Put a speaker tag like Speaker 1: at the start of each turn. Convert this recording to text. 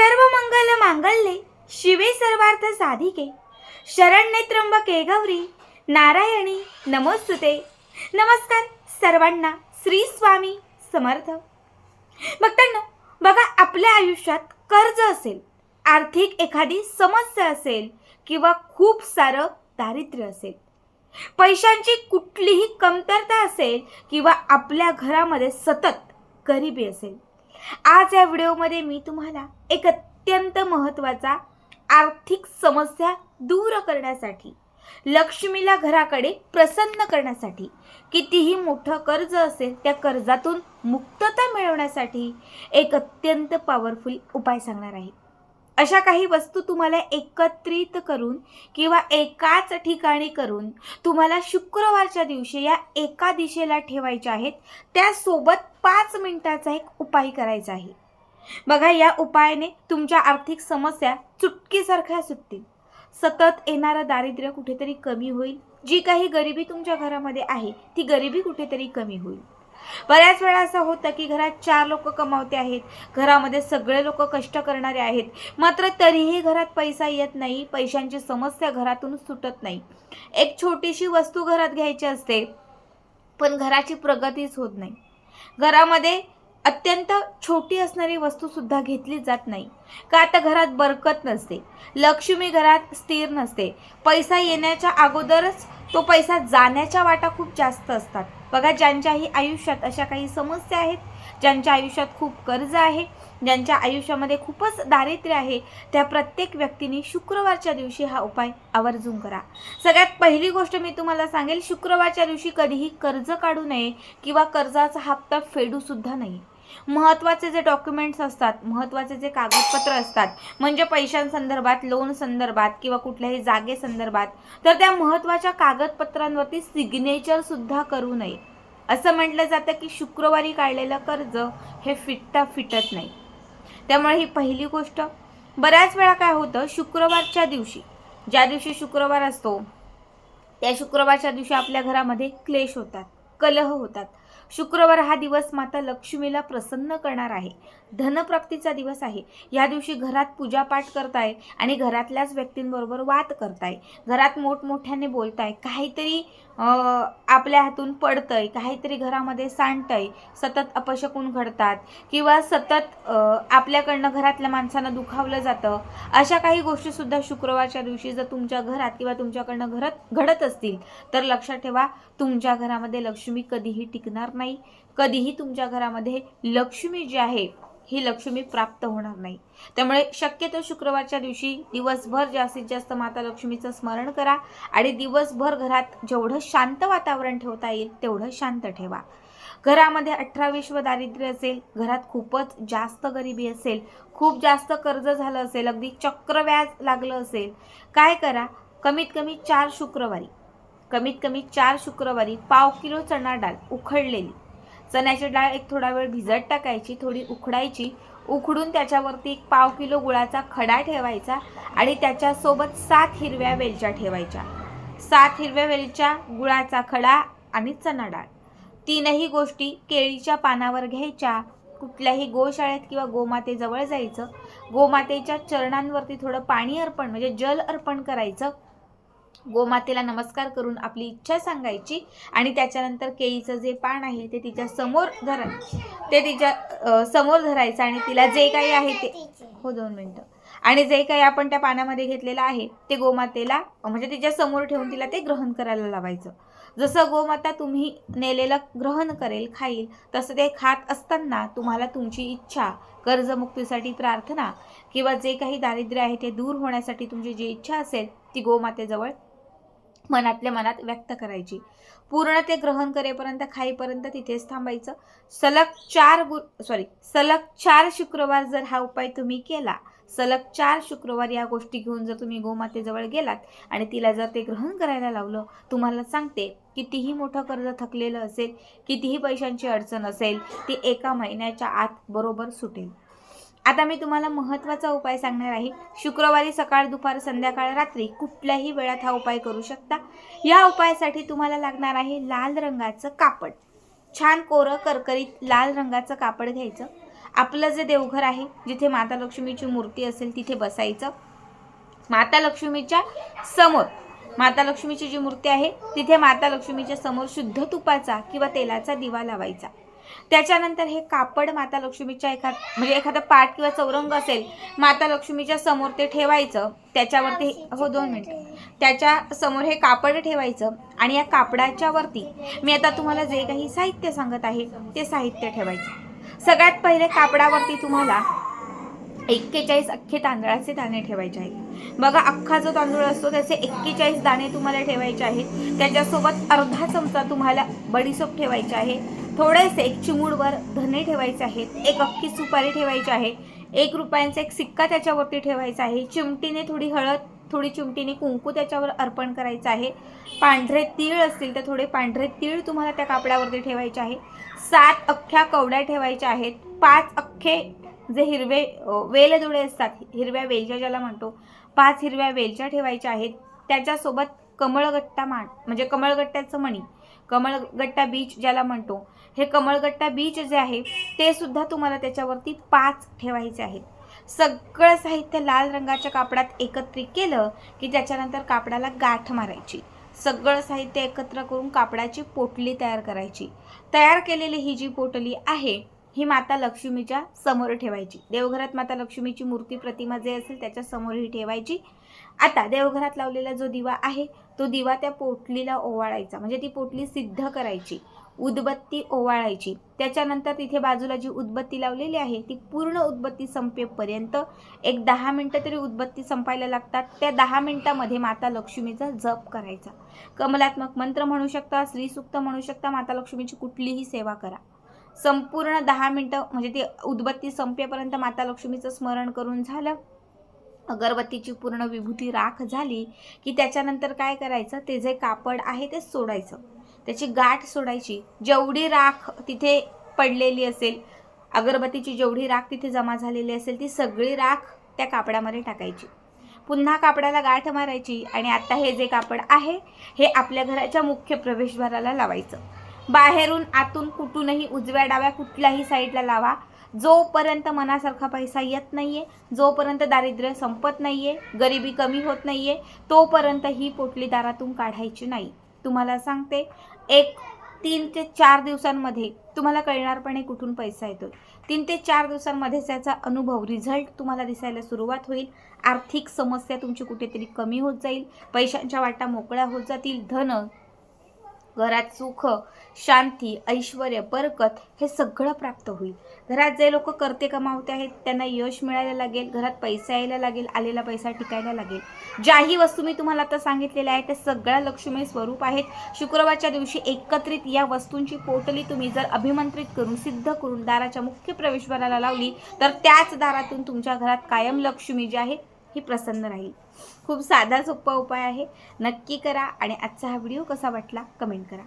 Speaker 1: सर्व मंगल मांगल्ये. शिवे सर्वार्थ साधिके. शरण्ये त्र्यंबके गौरी. नारायणी नमोस्तुते. नमस्कार सर्वांना श्री स्वामी समर्थ. भक्तांनो बघा आपल्या आयुष्यात कर्ज असेल आर्थिक एखादी समस्या असेल किंवा खूप सारं दारिद्र्य असेल पैशांची कुठलीही कमतरता असेल किंवा आपल्या घरामध्ये सतत गरिबी असेल आज या व्हिडिओमध्ये मी तुम्हाला एक अत्यंत महत्त्वाचा आर्थिक समस्या दूर करण्यासाठी लक्ष्मीला घराकडे प्रसन्न करण्यासाठी कितीही मोठं कर्ज असेल त्या कर्जातून मुक्तता मिळवण्यासाठी एक अत्यंत पॉवरफुल उपाय सांगणार आहे. अशा काही वस्तू तुम्हाला एकत्रित करून किंवा एकाच ठिकाणी करून तुम्हाला शुक्रवारच्या दिवशी या एका दिशेला ठेवायच्या आहेत त्यासोबत पाच मिनिटाचा एक उपाय करायचा आहे. बघा या उपायाने तुमच्या आर्थिक समस्या चुटकीसारख्या सुटतील. सतत येणारं दारिद्र्य कुठेतरी कमी होईल. जी काही गरिबी तुमच्या घरामध्ये आहे ती गरिबी कुठेतरी कमी होईल. बऱ्याच वेळा असं होतं की घरात चार लोक कमावते आहेत घरामध्ये सगळे लोक कष्ट करणारे आहेत. मात्र तरीही घरात पैसा येत नाही पैशांची समस्या घरातून सुटत नाही. एक छोटीशी वस्तू घरात घ्यायची असते पण घराची प्रगतीच होत नाही. घरामध्ये अत्यंत छोटी असणारी वस्तू सुद्धा घेतली जात नाही. का आता घरात बरकत नसते? लक्ष्मी घरात स्थिर नसते. पैसा येण्याच्या अगोदरच तो पैसा जाण्याच्या वाटा खूप जास्त असतात. बघा ज्यांच्याही आयुष्यात अशा काही समस्या आहेत ज्यांच्या आयुष्यात खूप कर्ज आहे ज्यांच्या आयुष्यामध्ये खूपच दारिद्र्य आहे त्या प्रत्येक व्यक्तीने शुक्रवारच्या दिवशी हा उपाय आवर्जून करा. सगळ्यात पहिली गोष्ट मी तुम्हाला सांगेल शुक्रवारच्या दिवशी कधीही कर्ज काढू नये किंवा कर्जाचा हप्ता फेडू सुद्धा नाही. महत्त्वाचे जे डॉक्युमेंट्स असतात महत्त्वाचे जे कागदपत्र असतात म्हणजे पैशांसंदर्भात लोन संदर्भात किंवा कुठल्याही जागेसंदर्भात तर त्या महत्त्वाच्या कागदपत्रांवरती सिग्नेचरसुद्धा करू नये. असं म्हटलं जातं की शुक्रवारी काढलेलं कर्ज हे फिटता फिटत नाही. त्यामुळे ही पहिली गोष्ट. बऱ्याच वेळा काय होतं शुक्रवारच्या दिवशी ज्या दिवशी शुक्रवार असतो त्या शुक्रवारच्या दिवशी आपल्या घरामध्ये क्लेश होतात कलह होतात. शुक्रवार हा दिवस माता लक्ष्मीला प्रसन्न करणार आहे. धनप्राप्तीचा दिवस आहे. या दिवशी घरात पूजापाठ करताय आणि घरातल्याच व्यक्तींबरोबर वाद करताय. घरात मोठमोठ्याने बोलताय. काहीतरी आपल्या हातून पडतंय काहीतरी घरामध्ये सांडतंय सतत अपशकून घडतात किंवा सतत आपल्याकडनं घरातल्या माणसांना दुखावलं जातं अशा काही गोष्टीसुद्धा शुक्रवारच्या दिवशी जर तुमच्या घरात किंवा तुमच्याकडनं घरात घडत असतील तर लक्षात ठेवा तुमच्या घरामध्ये लक्ष्मी कधीही टिकणार नाही. कधीही तुमच्या घरामध्ये लक्ष्मी जी आहे ही लक्ष्मी प्राप्त होणार नाही. त्यामुळे शक्यतो शुक्रवारच्या दिवशी दिवसभर जास्तीत जास्त माता लक्ष्मीचं स्मरण करा आणि दिवसभर घरात जेवढं शांत वातावरण ठेवता येईल तेवढं शांत ठेवा. घरामध्ये अठरा विश्व दारिद्र्य असेल घरात खूपच जास्त गरिबी असेल खूप जास्त कर्ज झालं असेल अगदी चक्रव्याज लागलं असेल काय करा? कमीत कमी चार शुक्रवारी कमीत कमी चार शुक्रवारी पाव किलो चणा डाळ उखडलेली चण्याची डाळ एक थोडा वेळ भिजत टाकायची थोडी उखडायची उखडून त्याच्यावरती एक पाव किलो गुळाचा खडा ठेवायचा आणि त्याच्यासोबत सात हिरव्या वेलच्या ठेवायच्या. सात हिरव्या वेलच्या गुळाचा खडा आणि चणा डाळ. तीनही गोष्टी केळीच्या पानावर घ्यायच्या. कुठल्याही गोशाळेत किंवा गोमातेजवळ जायचं. गोमातेच्या चरणांवरती थोडं पाणी अर्पण म्हणजे जल अर्पण करायचं. गोमातेला नमस्कार करून आपली इच्छा सांगायची आणि त्याच्यानंतर केळीचं जे पान आहे ते तिच्या समोर धरा ते तिच्या समोर धरायचं आणि तिला जे काही आहे ते हो दोन मिनटं. आणि जे काही आपण त्या पाण्यामध्ये घेतलेलं आहे ते गोमातेला म्हणजे तिच्या समोर ठेवून तिला ते ग्रहण करायला लावायचं. जसं गोमाता तुम्ही नेलेलं ग्रहण करेल खाईल तसं ते खात असताना तुम्हाला तुमची इच्छा कर्जमुक्तीसाठी प्रार्थना किंवा जे काही दारिद्र्य आहे ते दूर होण्यासाठी तुमची जी इच्छा असेल ती गोमातेजवळ मनातल्या मनात व्यक्त करायची. पूर्ण ते ग्रहण करेपर्यंत खाईपर्यंत तिथेच थांबायचं. सलग चार गु सॉरी सलग चार शुक्रवार जर हा उपाय तुम्ही केला सलग चार शुक्रवार या गोष्टी घेऊन जर तुम्ही गोमातेजवळ गेलात आणि तिला जर ते ग्रहण करायला लावलं तुम्हाला सांगते कितीही मोठं कर्ज थकलेलं असेल कितीही पैशांची अडचण असेल ती एका महिन्याच्या आत बरोबर सुटेल. आता मी तुम्हाला महत्त्वाचा उपाय सांगणार आहे. शुक्रवारी सकाळ दुपार संध्याकाळ रात्री कुठल्याही वेळात हा उपाय करू शकता. या उपायासाठी तुम्हाला लागणार आहे लाल रंगाचं कापड. छान कोरं करकरीत लाल रंगाचं कापड घ्यायचं. आपलं जे देवघर आहे जिथे माता लक्ष्मीची मूर्ती असेल तिथे बसायचं. माता लक्ष्मीच्या समोर माता लक्ष्मीची जी मूर्ती आहे तिथे माता लक्ष्मीच्या समोर शुद्ध तुपाचा किंवा तेलाचा दिवा लावायचा. त्याच्यानंतर हे कापड माता लक्ष्मीच्या एखाद म्हणजे एखादा पाट किंवा चौरंग असेल माता लक्ष्मीच्या समोर ते ठेवायचं. त्याच्यावरती हो दोन मिनिट. त्याच्यासमोर हे कापड ठेवायचं आणि या कापडाच्या वरती मी आता तुम्हाला जे काही साहित्य सांगत आहे ते साहित्य ठेवायचं. सगळ्यात पहिले कापडावरती तुम्हाला एक्केचाळीस अख्खे तांदळाचे दाणे ठेवायचे आहेत. बघा अख्खा जो तांदूळ असतो त्याचे एक्केचाळीस दाणे तुम्हाला ठेवायचे आहेत. त्याच्यासोबत अर्धा चमचा तुम्हाला बडीसोप ठेवायचे आहे. थोडेसे एक चिमूडवर धने ठेवायचे आहेत एक अख्खी सुपारी ठेवायची आहे एक रुपयांचा एक सिक्का त्याच्यावरती ठेवायचा आहे चिमटीने थोडी हळद थोडी चिमटीने कुंकू त्याच्यावर अर्पण करायचं आहे पांढरे तीळ असतील तर थोडे पांढरे तीळ तुम्हाला त्या कापडावरती ठेवायचे आहे सात अख्ख्या कवड्या ठेवायच्या आहेत पाच अख्खे जे हिरवे अ, वेलदोडे असतात हिरव्या वेलच्या ज्याला म्हणतो पाच हिरव्या वेलच्या ठेवायच्या आहेत त्याच्यासोबत कमळगट्टा मांड म्हणजे कमळगट्ट्याचं मणी कमळगट्टा बीच ज्याला म्हणतो. हे कमळगट्टा बीच जे आहे ते सुद्धा तुम्हाला त्याच्यावरती पाच ठेवायचे आहेत. सगळं साहित्य लाल रंगाच्या कापडात एकत्रित केलं की त्याच्यानंतर कापडाला गाठ मारायची. सगळं साहित्य एकत्र करून कापडाची पोटली तयार करायची. तयार केलेली ही जी पोटली आहे ही माता लक्ष्मीच्या समोर ठेवायची. देवघरात माता लक्ष्मीची मूर्ती प्रतिमा जे असेल त्याच्यासमोर ही ठेवायची. आता देवघरात लावलेला जो दिवा आहे तो दिवा त्या पोटलीला ओवाळायचा. म्हणजे ती पोटली सिद्ध करायची. उदबत्ती ओवाळायची. त्याच्यानंतर तिथे बाजूला जी उदबत्ती लावलेली आहे ती पूर्ण उदबत्ती संपेपर्यंत एक दहा मिनटं तरी उदबत्ती संपायला लागतात. त्या दहा मिनटामध्ये माता लक्ष्मीचा जप करायचा. कमलात्मक मंत्र म्हणू शकता श्रीसुक्त म्हणू शकता माता लक्ष्मीची कुठलीही सेवा करा. संपूर्ण दहा मिनटं म्हणजे ती उदबत्ती संपेपर्यंत माता लक्ष्मीचं स्मरण करून झालं. अगरबत्तीची पूर्ण विभूती राख झाली की त्याच्यानंतर काय करायचं? ते जे कापड आहे ते सोडायचं. त्याची गाठ सोडायची. जेवढी राख तिथे पडलेली असेल अगरबत्तीची जेवढी राख तिथे जमा झालेली असेल ती सगळी राख त्या कापडामध्ये टाकायची. पुन्हा कापडाला गाठ मारायची आणि आता हे जे कापड आहे हे आपल्या घराच्या मुख्य प्रवेशद्वाराला लावायचं. बाहेरून आतून कुठूनही उजव्या डाव्या कुठल्याही साईडला लावा. जोपर्यंत मनासारखा पैसा येत नाही आहे जोपर्यंत दारिद्र्य संपत नाही आहे गरिबी कमी होत नाही आहे तोपर्यंत ही पोटली दारातून काढायची नाही. तुम्हाला सांगते एक तीन ते चार दिवसांमध्ये तुम्हाला कळणारपणे कुठून पैसा येतो तीन ते चार दिवसांमध्ये त्याचा अनुभव रिझल्ट तुम्हाला दिसायला सुरुवात होईल. आर्थिक समस्या तुमची कुठेतरी कमी होत जाईल. पैशांच्या वाटा मोकळ्या होत जातील. धन घरात सुख शांती ऐश्वर बरकत हे सगळं प्राप्त होईल. घरात जे लोक करते कमावते आहेत त्यांना यश मिळायला लागेल घरात पैसा यायला लागेल आलेला पैसा टिकायला लागेल. ज्याही वस्तू मी तुम्हाला आता सांगितलेल्या आहेत त्या सगळ्या लक्ष्मी स्वरूप आहेत. शुक्रवारच्या दिवशी एकत्रित या वस्तूंची पोटली तुम्ही जर अभिमंत्रित करून सिद्ध करून दाराच्या मुख्य प्रवेशद्वाराला लावली तर त्याच दारातून तुमच्या घरात कायम लक्ष्मी जी आहे ही प्रसन्न राहील. खूप साधा सोपा उपाय आहे. नक्की करा आणि आजचा हा व्हिडिओ कसा वाटला कमेंट करा.